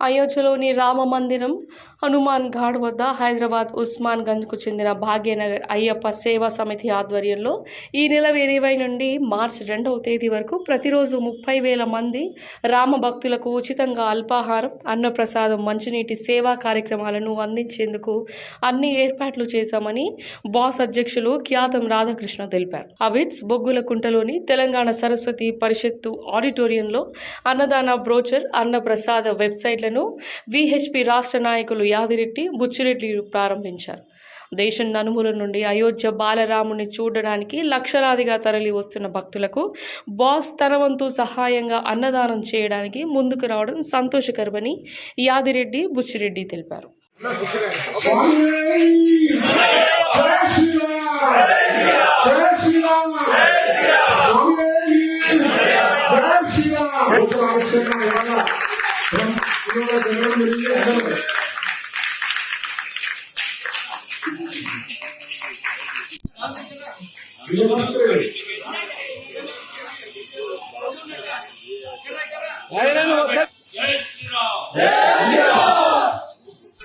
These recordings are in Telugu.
అయోధ్యలోని రామ మందిరం హనుమాన్ ఘాట్ వద్ద హైదరాబాద్ ఉస్మాన్ గంజ్కు చెందిన భాగ్యనగర్ అయ్యప్ప సేవా సమితి ఆధ్వర్యంలో ఈ నెల ఇరవై నుండి మార్చి రెండవ తేదీ వరకు ప్రతిరోజు ముప్పై వేల మంది రామ భక్తులకు ఉచితంగా అల్పాహారం అన్నప్రసాదం మంచినీటి సేవా కార్యక్రమాలను అందించేందుకు అన్ని ఏర్పాట్లు చేశామని బాస్ అధ్యక్షులు ఖ్యాతం రాధాకృష్ణ తెలిపారు. అవిత్స్ బొగ్గుల కుంటలోని తెలంగాణ సరస్వతి పరిషత్తు ఆడిటోరియంలో అన్నదాన బ్రోచర్ అన్నప్రసాద ప్రాజెక్టులను విహెచ్పి రాష్ట్ర నాయకులు యాదిరెడ్డి బుచ్చిరెడ్డి ప్రారంభించారు. దేశం నలుమూల నుండి అయోధ్య బాలరాముని చూడడానికి లక్షలాదిగా తరలి వస్తున్న భక్తులకు బాస్ తనవంతు సహాయంగా అన్నదానం చేయడానికి ముందుకు రావడం సంతోషకరమని యాదిరెడ్డి బుచ్చిరెడ్డి తెలిపారు స్వామి జై శ్రీరామ్ జై శ్రీరామ్ స్వామి జై శ్రీరామ్ ఒక ఆవిష్కరణ ఇవాళ ఇవాళ జరగడం జరిగింది అందరూ విజయభాస్కర్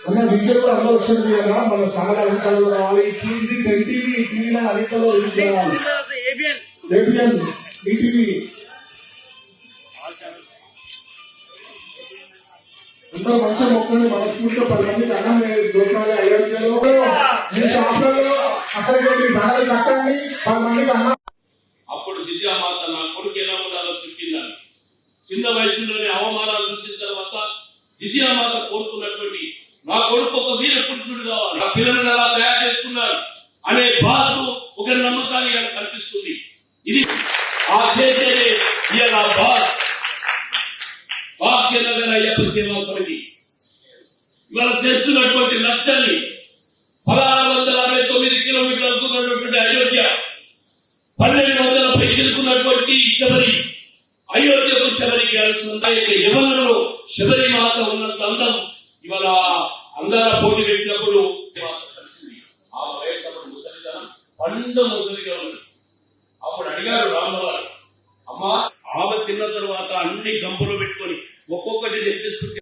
అన్న డీజే కూడా అందరూ వస్తుంది కదా మనం చాలా అంశాలు రావాలి టీవీ టెన్ టీవీ టీవీలో అన్నింటిలో యూజ్ చేయాలి ఏబిఎన్ ఈటీవీ ఎంతో మంచి మొక్కని మనస్ఫూర్తిగా పది మందికి అన్నం దొరకాలి అయోధ్యలో ఈ షాపులలో అక్కడికి వెళ్ళి ధరలు కట్టండి పది మందికి అన్నం అప్పుడు జిజియామాత నా కొడుకు ఎలా ఉండాలో చెప్పిందని చిన్న వయసులోనే అవమానాలు చూసిన తర్వాత జిజియామాత కోరుకున్నటువంటి నా కొడుకు ఒక వీర పురుషుడు కావాలి. నా పిల్లలను అలా తయారు చేసుకున్నారు అనే బాధ ఒక నమ్మకాన్ని ఇలా కనిపిస్తుంది. ఇది ఆ చేసేదే ఇవాళ బాస్ భాగ్యనగర్ అయ్యప్ప సేవా సమితి. ఇవాళ చేస్తున్నటువంటి లక్ష్యాన్ని పదహారు పన్నెండు వందల పైసలుకున్నటువంటి శబరి అయోధ్యకు శబరి యవనంలో శబరి మాత ఉన్నంత అందం ఇవాళ అందాల పోటీ పెట్టినప్పుడు ఆ వయసు ముసలితనం పండు ముసలిగా ఉంది అప్పుడు అడిగారు రామవారు అమ్మా ఆమె తిన్న తర్వాత అన్ని గంపలో పెట్టుకొని ఒక్కొక్కటి తెప్పిస్తుంటే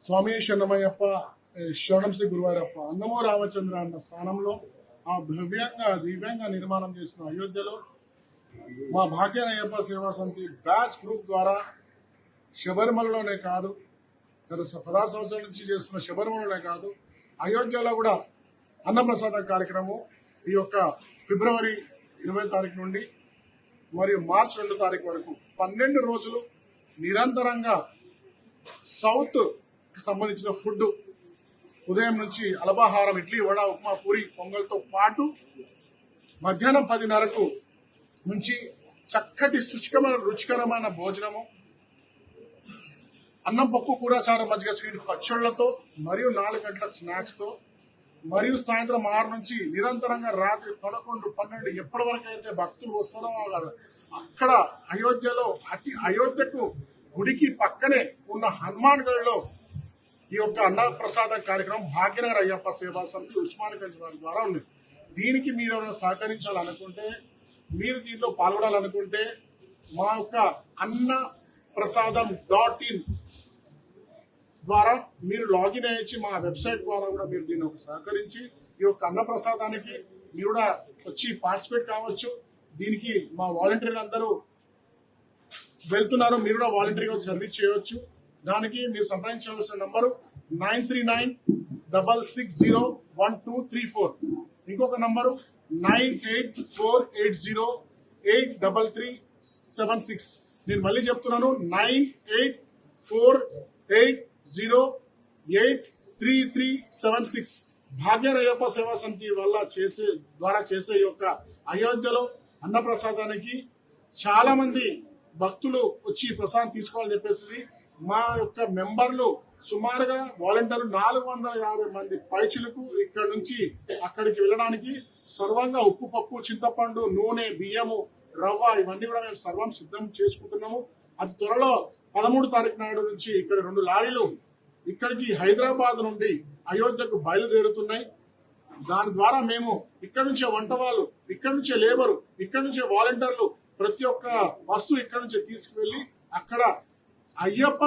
స్వామి శరణమయ్యప్ప శరణం శ్రీ గురువారప్ప అన్నమో రామచంద్ర అన్న స్థానంలో ఆ భవ్యంగా దివ్యంగా నిర్మాణం చేసిన అయోధ్యలో మా భాగ్యనయ్యప్ప సేవా సమితి బ్యాస్ గ్రూప్ ద్వారా శబరిమలలోనే కాదు గత పదహారు సంవత్సరాల నుంచి చేస్తున్న శబరిమలలోనే కాదు అయోధ్యలో కూడా అన్నప్రసాద కార్యక్రమం ఈ యొక్క ఫిబ్రవరి ఇరవై తారీఖు నుండి మరియు మార్చి రెండు తారీఖు వరకు పన్నెండు రోజులు నిరంతరంగా సౌత్కి సంబంధించిన ఫుడ్ ఉదయం నుంచి అల్పాహారం ఇడ్లీ వడ ఉప్మా పూరి పొంగల్తో పాటు మధ్యాహ్నం పదిన్నరకు నుంచి చక్కటి శుచికమైన రుచికరమైన భోజనము అన్నం పప్పు కూరచారు మజ్జిగ స్వీట్ పచ్చళ్ళతో మరియు నాలుగు గంటల స్నాక్స్తో మరియు సాయంత్రం ఆరు నుంచి నిరంతరంగా రాత్రి పదకొండు పన్నెండు ఎప్పటి వరకు అయితే భక్తులు వస్తారో అక్కడ అయోధ్యలో అతి అయోధ్యకు గుడికి పక్కనే ఉన్న హనుమాన్గఢ్లో ఈ యొక్క అన్నప్రసాద కార్యక్రమం భాగ్యనగర్ అయ్యప్ప సేవా సమితి ఉస్మాన్గంజ్ వారి ద్వారా ఉంది దీనికి మీరు ఏమైనా సహకరించాలనుకుంటే మీరు దీంట్లో పాల్గొనాలనుకుంటే మా యొక్క అన్న ప్రసాదం డాట్ ఇన్ ద్వారా మీరు లాగిన్ అయ్యి మా వెబ్సైట్ ద్వారా కూడా మీరు దీన్ని ఒక సహకరించి ఈ యొక్క అన్న ప్రసాదానికి మీరు కూడా వచ్చి పార్టిసిపేట్ కావచ్చు. దీనికి మా వాలంటీర్లు అందరూ వెళ్తున్నారు. మీరు కూడా వాలంటరీగా వచ్చి సర్వీస్ చేయవచ్చు. దానికి మీరు సంప్రదించవలసిన number nine three nine double six zero one two three four. ఇంకొక number nine eight four eight zero eight double three seven six. నేను మళ్ళీ చెప్తున్నాను nine eight four eight zero eight three three seven six. భాగ్యరయ్యప్ప సేవా సమితి వల్ల చేసే ద్వారా చేసే యొక్క అయోధ్యలో అన్నప్రసాదానికి చాలా మంది భక్తులు వచ్చి ప్రసాదం తీసుకోవాలని చెప్పేసి మా యొక్క మెంబర్లు సుమారుగా వాలంటీర్లు నాలుగు వందల యాభై మంది పైచులకు ఇక్కడ నుంచి అక్కడికి వెళ్ళడానికి సర్వంగా ఉప్పు పప్పు చింతపండు నూనె బియ్యము రవ్వ ఇవన్నీ కూడా మేము సర్వం సిద్ధం చేసుకుంటున్నాము. అతి త్వరలో పదమూడు తారీఖు నాడు నుంచి ఇక్కడ రెండు లారీలు ఇక్కడికి హైదరాబాద్ నుండి అయోధ్యకు బయలుదేరుతున్నాయి. దాని ద్వారా మేము ఇక్కడ నుంచే వంట వాళ్ళు ఇక్కడ నుంచే లేబరు ఇక్కడ నుంచే వాలంటీర్లు ప్రతి ఒక్క వస్తువు ఇక్కడ నుంచి తీసుకువెళ్ళి అక్కడ అయ్యప్ప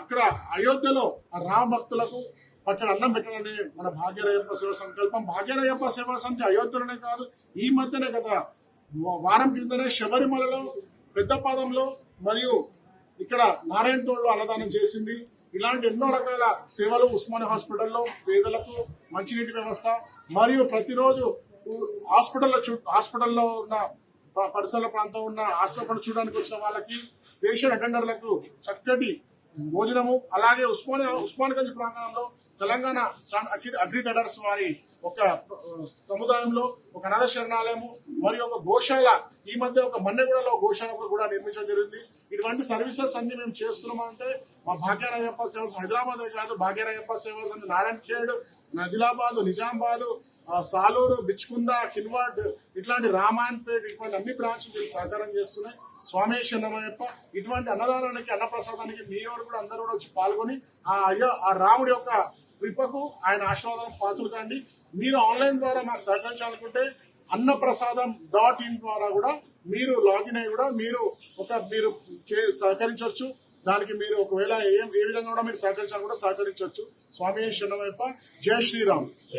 అక్కడ అయోధ్యలో రామ భక్తులకు పక్కన అన్నం పెట్టాలనే మన భాగ్యరయ్యప్ప సేవ సంకల్పం. భాగ్యరయ్యప్ప సేవా సమితి అయోధ్యలోనే కాదు ఈ మధ్యనే గత వారం క్రిందనే శబరిమలలో పెద్దపాదంలో మరియు ఇక్కడ నారాయణ తోడు అన్నదానం చేసింది. ఇలాంటి ఎన్నో రకాల సేవలు ఉస్మానియా హాస్పిటల్లో పేదలకు మంచినీటి వ్యవస్థ మరియు ప్రతిరోజు హాస్పిటల్లో చు హాస్పిటల్లో ఉన్న పరిసర ప్రాంతం ఉన్న హాస్పిటల్ చూడడానికి వచ్చిన వాళ్ళకి పేషెంట్ అటెండర్లకు చక్కటి భోజనము అలాగే ఉస్మానియా ఉస్మాన్గంజ్ ప్రాంగణంలో తెలంగాణ అగ్రి అగ్రి వారి ఒక సముదాయంలో ఒక అనాథ శరణాలయము మరియు ఒక గోశాల ఈ మధ్య ఒక మన్నెగూడలో గోశాల కూడా నిర్మించడం జరిగింది. ఇటువంటి సర్వీసెస్ అన్ని మేము చేస్తున్నామంటే మా భాగ్యరాయప్ప సేవస్ హైదరాబాదే కాదు భాగ్యరాజప్ప సేవస్ అని నారాయణ ఖేడ్ నదిలాబాద్ నిజామాబాద్ సాలూరు బిచ్కుంద కిన్వాడ్ ఇట్లాంటి రామాయణపేట్ ఇటువంటి అన్ని బ్రాంచ్లు సహకారం చేస్తున్నాయి. స్వామి అన్నమయ్యప్ప ఇటువంటి అన్నదానానికి అన్నప్రసాదానికి మీ ఎవరు కూడా అందరూ కూడా వచ్చి పాల్గొని ఆ అయ్యో ఆ రాముడి యొక్క కృపకు ఆయన ఆశీర్వాదం పాత్రలు కాండి. మీరు ఆన్లైన్ ద్వారా మాకు సహకరించాలనుకుంటే అన్నప్రసాదం డాట్ ఇన్ ద్వారా కూడా మీరు లాగిన్ అయ్యి కూడా మీరు ఒక మీరు చే- సహకరించవచ్చు. దానికి మీరు ఒకవేళ ఏ ఏ విధంగా కూడా మీరు సహకరించాలి కూడా సహకరించవచ్చు. స్వామి శరణమయ్యప్ప. జై శ్రీరామ్.